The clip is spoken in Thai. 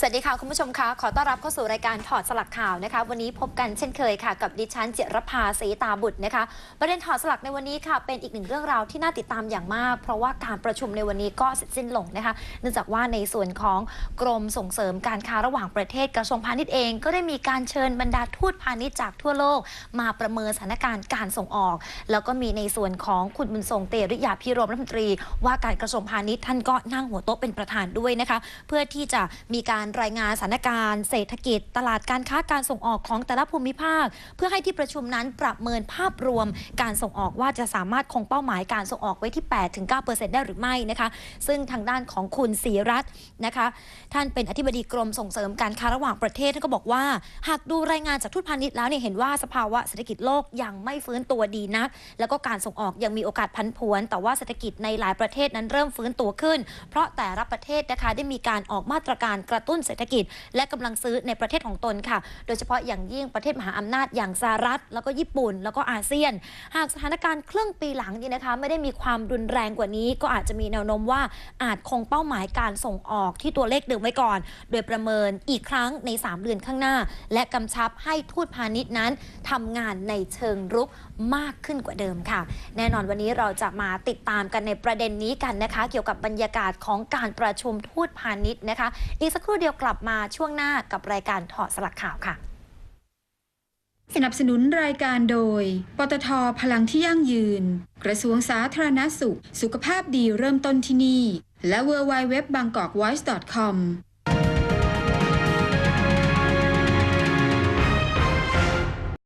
สวัสดีค่ะ คุณผู้ชมคะขอต้อนรับเข้าสู่รายการถอดสลักข่าวนะคะ วันนี้พบกันเช่นเคยค่ะ กับดิฉันเจรภาศรีตาบุตรนะคะ ประเด็นถอดสลักในวันนี้ค่ะ เป็นอีกหนึ่งเรื่องราวที่น่าติดตามอย่างมาก เพราะว่าการประชุมในวันนี้ก็เสร็จสิ้นลงนะคะ เนื่องจากว่าในส่วนของกรมส่งเสริมการค้าระหว่างประเทศกระทรวงพาณิชย์เอง ก็ได้มีการเชิญบรรดาทูตพาณิชย์จากทั่วโลก มาประเมินสถานการณ์การส่งออก แล้วก็มีในส่วนของคุณบุญทรงเตริยาพิรมรัฐมนตรี ว่าการกระทรวงพาณิชย์ท่านก็นั่งหัวโต๊ะเป็นประธานด้วยนะคะ เพื่อที่จะมีการรายงานสถานการณ์เศรษฐกิจ ตลาดการค้าการส่งออกของแต่ละภูมิภาค เพื่อให้ที่ประชุมนั้นประเมินภาพรวมการส่งออกว่าจะสามารถคงเป้าหมายการส่งออกไว้ที่ 8-9%ได้หรือไม่นะคะ ซึ่งทางด้านของคุณศรีรัตน์นะคะ ท่านเป็นอธิบดีกรมส่งเสริมการค้าระหว่างประเทศท่านก็บอกว่า หากดูรายงานจากทูตพาณิชย์แล้วเนี่ยเห็นว่าสภาวะเศรษฐกิจโลกยังไม่ฟื้นตัวดีนัก แล้วก็การส่งออกยังมีโอกาสพันผวน แต่ว่าเศรษฐกิจในหลายประเทศนั้นเริ่มฟื้นตัวขึ้น เพราะแต่ละประเทศนะคะได้มีการออกมาตรการกระตุ้นเศรษฐกิจ และกำลังซื้อในประเทศของตนค่ะ โดยเฉพาะอย่างยิ่งประเทศมหาอำนาจอย่างสหรัฐ แล้วก็ญี่ปุ่น แล้วก็อาเซียน หากสถานการณ์ครึ่งปีหลังนี้นะคะไม่ได้มีความรุนแรงกว่านี้ ก็อาจจะมีแนวโน้มว่าอาจคงเป้าหมายการส่งออกที่ตัวเลขเดิมไว้ก่อน โดยประเมินอีกครั้งใน 3 เดือนข้างหน้า และกำชับให้ทูตพาณิชย์นั้นทำงานในเชิงรุกมากขึ้นกว่าเดิมค่ะ แน่นอนวันนี้เราจะมาติดตามกันในประเด็นนี้กันนะคะ เกี่ยวกับบรรยากาศของการประชุมทูตพาณิชย์นะคะ อีกสักครู่เดียวกลับมาช่วงหน้ากับรายการถอดสลักข่าวค่ะ สนับสนุนรายการโดย ปตทพลังที่ยั่งยืน กระทรวงสาธารณสุข สุขภาพดีเริ่มต้นที่นี่ และ w w w b a n g k o k w o i c e c o m